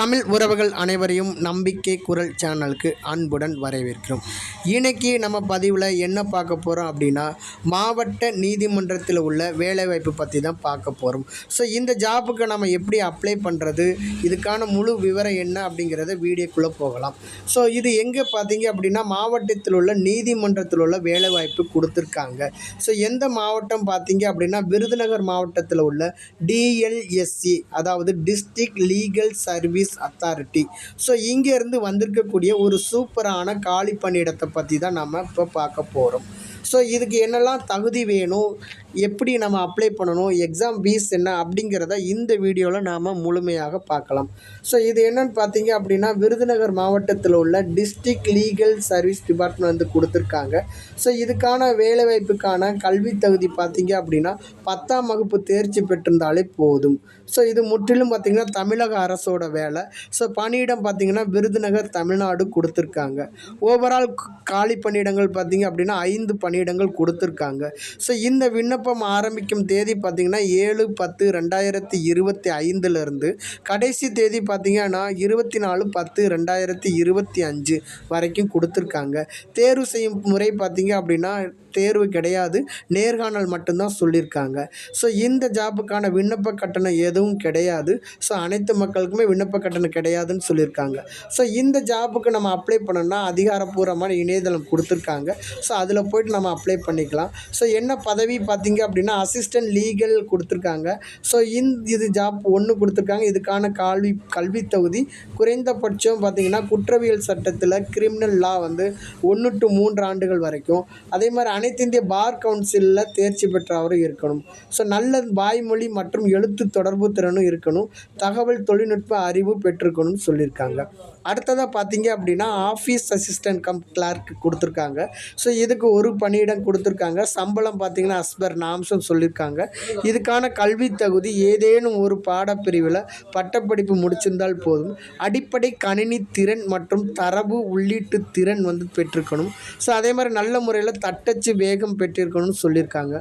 தமிழ் உறவுகள் அனைவரையும் நம்பிக்கை குரல் சேனலுக்கு அன்புடன் வரவேற்கிறோம். இன்னைக்கு நம்ம பதிவில் என்ன பார்க்க போகிறோம் அப்படின்னா மாவட்ட நீதிமன்றத்தில் உள்ள வேலைவாய்ப்பு பற்றி தான் பார்க்க போகிறோம் ஸோ இந்த ஜாபுக்கு நம்ம எப்படி அப்ளை பண்ணுறது இதுக்கான முழு விவரம் என்ன அப்படிங்கிறத வீடியோக்குள்ளே போகலாம். ஸோ இது எங்கே பார்த்தீங்க அப்படின்னா மாவட்டத்தில் உள்ள நீதிமன்றத்தில் உள்ள வேலைவாய்ப்பு கொடுத்துருக்காங்க. ஸோ எந்த மாவட்டம் பார்த்தீங்க அப்படின்னா விருதுநகர் மாவட்டத்தில் உள்ள டிஎல்எஸ்சி அதாவது district legal service authority so இங்கேருந்து வந்திருக்கக்கூடிய ஒரு சூப்பரான காலி பணியிடத்தை பற்றி தான் நம்ம இப்போ பார்க்க போகிறோம் ஸோ இதுக்கு என்னெல்லாம் தகுதி வேணும்? எப்படி நம்ம அப்ளை பண்ணணும்? எக்ஸாம் ஃபீஸ் என்ன? அப்படிங்கிறத இந்த வீடியோவில் நாம் முழுமையாக பார்க்கலாம். ஸோ இது என்னென்னு பார்த்தீங்க அப்படின்னா விருதுநகர் மாவட்டத்தில் உள்ள டிஸ்ட்ரிக்ட் லீகல் சர்வீஸ் டிபார்ட்மெண்ட் வந்து கொடுத்துருக்காங்க. ஸோ இதுக்கான வேலைவாய்ப்புக்கான கல்வி தகுதி பார்த்தீங்க அப்படின்னா பத்தாம் வகுப்பு தேர்ச்சி பெற்றிருந்தாலே போதும். ஸோ இது முற்றிலும் பார்த்திங்கன்னா தமிழக அரசோட வேலை. ஸோ பணியிடம் பார்த்திங்கன்னா விருதுநகர் தமிழ்நாடு கொடுத்துருக்காங்க. ஓவரால் காலி பணியிடங்கள் பார்த்திங்க அப்படின்னா ஐந்து பணியிடங்கள் கொடுத்துருக்காங்க. ஸோ இந்த விண்ணப்பம் ஆரம்பிக்கும் தேதி பார்த்திங்கன்னா ஏழு பத்து ரெண்டாயிரத்தி இருபத்தி ஐந்துலேருந்து கடைசி தேதி பார்த்திங்கன்னா இருபத்தி நாலு பத்து ரெண்டாயிரத்தி இருபத்தி அஞ்சு வரைக்கும் கொடுத்துருக்காங்க. தேர்வு செய்யும் முறை பார்த்திங்க அப்படின்னா தேர்வு கிடையாது. நேர்காணல் மட்டும்தான் சொல்லியிருக்காங்க. ஸோ இந்த ஜாபுக்கான விண்ணப்ப கட்டணம் எதுவும் கிடையாது. ஸோ அனைத்து மக்களுக்குமே விண்ணப்ப கட்டணம் கிடையாதுன்னு சொல்லியிருக்காங்க. ஸோ இந்த ஜாபுக்கு நம்ம அப்ளை பண்ணோம்னா அதிகாரப்பூர்வமான இணையதளம் கொடுத்துருக்காங்க. ஸோ அதில் போய்ட்டு நம்ம அப்ளை பண்ணிக்கலாம். ஸோ என்ன பதவி பார்த்தீங்க அப்படின்னா அசிஸ்டன்ட் லீகல் கொடுத்துருக்காங்க. ஸோ இந்த இது ஜாப் ஒன்று கொடுத்துருக்காங்க. இதுக்கான கல்வி கல்வி தகுதி குறைந்தபட்சம் பார்த்தீங்கன்னா குற்றவியல் சட்டத்தில் கிரிமினல் லா வந்து ஒன்று டு மூன்று ஆண்டுகள் வரைக்கும். அதே மாதிரி அனைத்து இந்திய பார் கவுன்சிலில் தேர்ச்சி பெற்றவரும் இருக்கணும். ஸோ நல்ல வாய்மொழி மற்றும் எழுத்து தொடர்பு திறனும் இருக்கணும். தகவல் தொழில்நுட்ப அறிவு பெற்றுக்கணும்னு சொல்லியிருக்காங்க. அடுத்ததாக பார்த்தீங்க அப்படின்னா ஆஃபீஸ் அசிஸ்டன்ட் கம் கிளார்க் கொடுத்துருக்காங்க. ஸோ இதுக்கு ஒரு பணியிடம் கொடுத்துருக்காங்க. சம்பளம் பார்த்தீங்கன்னா அஸ்பர் நாம்சம் சொல்லியிருக்காங்க. இதுக்கான கல்வி தகுதி ஏதேனும் ஒரு பாடப்பிரிவில் பட்டப்படிப்பு முடிச்சிருந்தால் போதும். அடிப்படை கணினி திறன் மற்றும் தரவு உள்ளீட்டு திறன் வந்து பெற்றிருக்கணும். ஸோ அதே மாதிரி நல்ல முறையில் தட்டச்சு வேகம் பெற்றிருக்கணும்னு சொல்லியிருக்காங்க.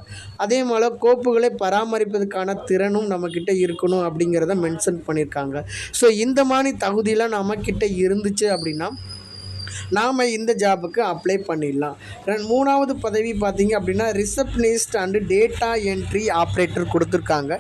அதே மாதிரி கோப்புகளை பராமரிப்பதற்கான திறனும் நம்மக்கிட்ட இருக்கணும் அப்படிங்கிறத மென்ஷன் பண்ணியிருக்காங்க. ஸோ இந்த மாதிரி தகுதியெலாம் நம்மக்கிட்ட இருந்துச்சு அப்படின்னா நாம் இந்த ஜாபுக்கு அப்ளை பண்ணிடலாம். ரெண்டு மூணாவது பதவி பார்த்தீங்க அப்படின்னா receptionist and data entry operator கொடுத்துருக்காங்க.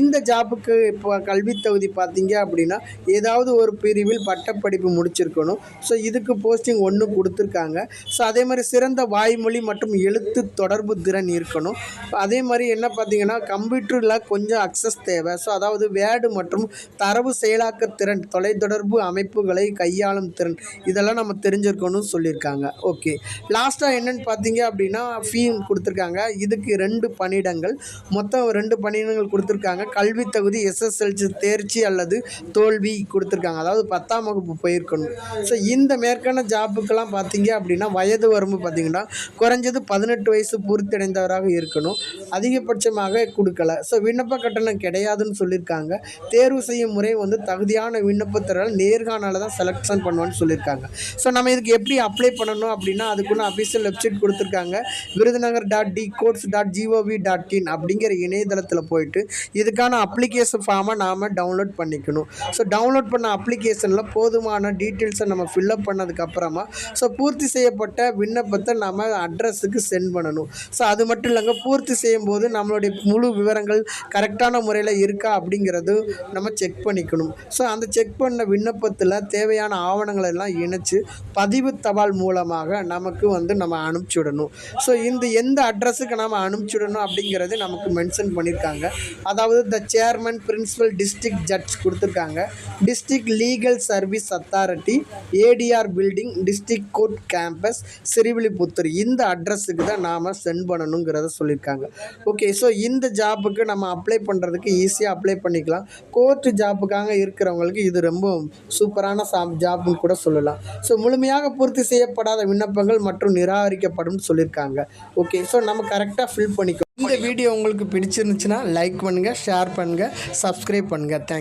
இந்த ஜாபுக்கு இப்போ கல்வி தகுதி பார்த்தீங்க அப்படின்னா ஏதாவது ஒரு பிரிவில் பட்டப்படிப்பு முடிச்சிருக்கணும். ஸோ இதுக்கு போஸ்டிங் ஒன்று கொடுத்துருக்காங்க. ஸோ அதே மாதிரி சிறந்த வாய்மொழி மற்றும் எழுத்து தொடர்பு திறன் இருக்கணும். அதே மாதிரி என்ன பார்த்தீங்கன்னா கம்ப்யூட்டரில் கொஞ்சம் அக்சஸ் தேவை. ஸோ அதாவது வேர்டு மற்றும் தரவு செயலாக்க திறன் தொலைத்தொடர்பு அமைப்புகளை கையாளும் திறன் இதெல்லாம் நம்ம தெரிஞ்சிருக்கணும்னு சொல்லியிருக்காங்க. ஓகே லாஸ்ட்டாக என்னென்னு பார்த்தீங்க அப்படின்னா ஃபீ கொடுத்துருக்காங்க. இதுக்கு ரெண்டு பணியிடங்கள். மொத்தம் ரெண்டு பணியிடங்கள் கொடுத்துருக்காங்க. கல்வி தகுதி எஸ்எஸ்எல்சி தேர்ச்சி அல்லது தோல்வி கொடுத்துருக்காங்க. அதாவது பத்தாம் வகுப்பு போயிருக்கணும். ஸோ இந்த மேற்கான ஜாப்புக்கெல்லாம் பார்த்தீங்க அப்படின்னா வயது வரம்பு பார்த்தீங்கன்னா குறைஞ்சது பதினெட்டு வயசு பூர்த்தியடைந்தவராக இருக்கணும். அதிகபட்சமாக கொடுக்கல. ஸோ விண்ணப்ப கட்டணம் கிடையாதுன்னு சொல்லியிருக்காங்க. தேர்வு செய்யும் முறை வந்து தகுதியான விண்ணப்பத்தினால் நேர்காணல தான் செலெக்ஷன் பண்ணுவான்னு சொல்லியிருக்காங்க. ஸோ நம்ம இதுக்கு எப்படி அப்ளை பண்ணணும் அப்படின்னா அதுக்குன்னு அஃபிஷியல் வெப்சைட் கொடுத்துருக்காங்க. Virudhunagar dot D courts dot GOV dot in அப்படிங்கிற இணையதளத்தில் போயிட்டு இதுக்கான அப்ளிகேஷன் ஃபார்மை நாம் டவுன்லோட் பண்ணிக்கணும். ஸோ டவுன்லோட் பண்ண அப்ளிகேஷனில் போதுமான டீட்டெயில்ஸை நம்ம ஃபில்அப் பண்ணதுக்கப்புறமா ஸோ பூர்த்தி செய்யப்பட்ட விண்ணப்பத்தை நம்ம அட்ரஸுக்கு சென்ட் பண்ணணும். ஸோ அது மட்டும் இல்லைங்க பூர்த்தி செய்யும் போது நம்மளுடைய முழு விவரங்கள் கரெக்டான முறையில் இருக்கா அப்படிங்கிறது நம்ம செக் பண்ணிக்கணும். ஸோ அந்த செக் பண்ண விண்ணப்பத்தில் தேவையான ஆவணங்களை எல்லாம் இணைச்சு பதிவு தபால் மூலமாக நமக்கு வந்து நம்ம அனுப்பிச்சுடணும். ஸோ இந்த எந்த அட்ரஸுக்கு நம்ம அனுப்பிச்சுடணும் அப்படிங்கிறது நமக்கு மென்ஷன் பண்ணியிருக்காங்க அதாவது the chairman principal district judge கொடுத்துருக்காங்க. District legal service authority ADR building district court campus Srivilliputhur இந்த அட்ரஸுக்கு தான் நாம் சென்ட் பண்ணணுங்கிறத சொல்லியிருக்காங்க ஓகே ஸோ இந்த ஜாப்புக்கு நம்ம அப்ளை பண்ணுறதுக்கு ஈஸியாக அப்ளை பண்ணிக்கலாம். கோர்ட்டு ஜாப்புக்காக இருக்கிறவங்களுக்கு இது ரொம்ப சூப்பரான சா ஜாப்னு கூட சொல்லலாம். ஸோ முழுமையாக பூர்த்தி செய்யப்படாத விண்ணப்பங்கள் மற்றும் நிராகரிக்கப்படும் சொல்லியிருக்காங்க. ஓகே ஸோ நம்ம கரெக்டாக ஃபில் பண்ணிக்கோ. இந்த வீடியோ உங்களுக்கு பிடிச்சிருந்துச்சுன்னா லைக் பண்ணுங்கள் ஷேர் பண்ணுங்கள் சப்ஸ்கிரைப் பண்ணுங்கள் தேங்க்யூ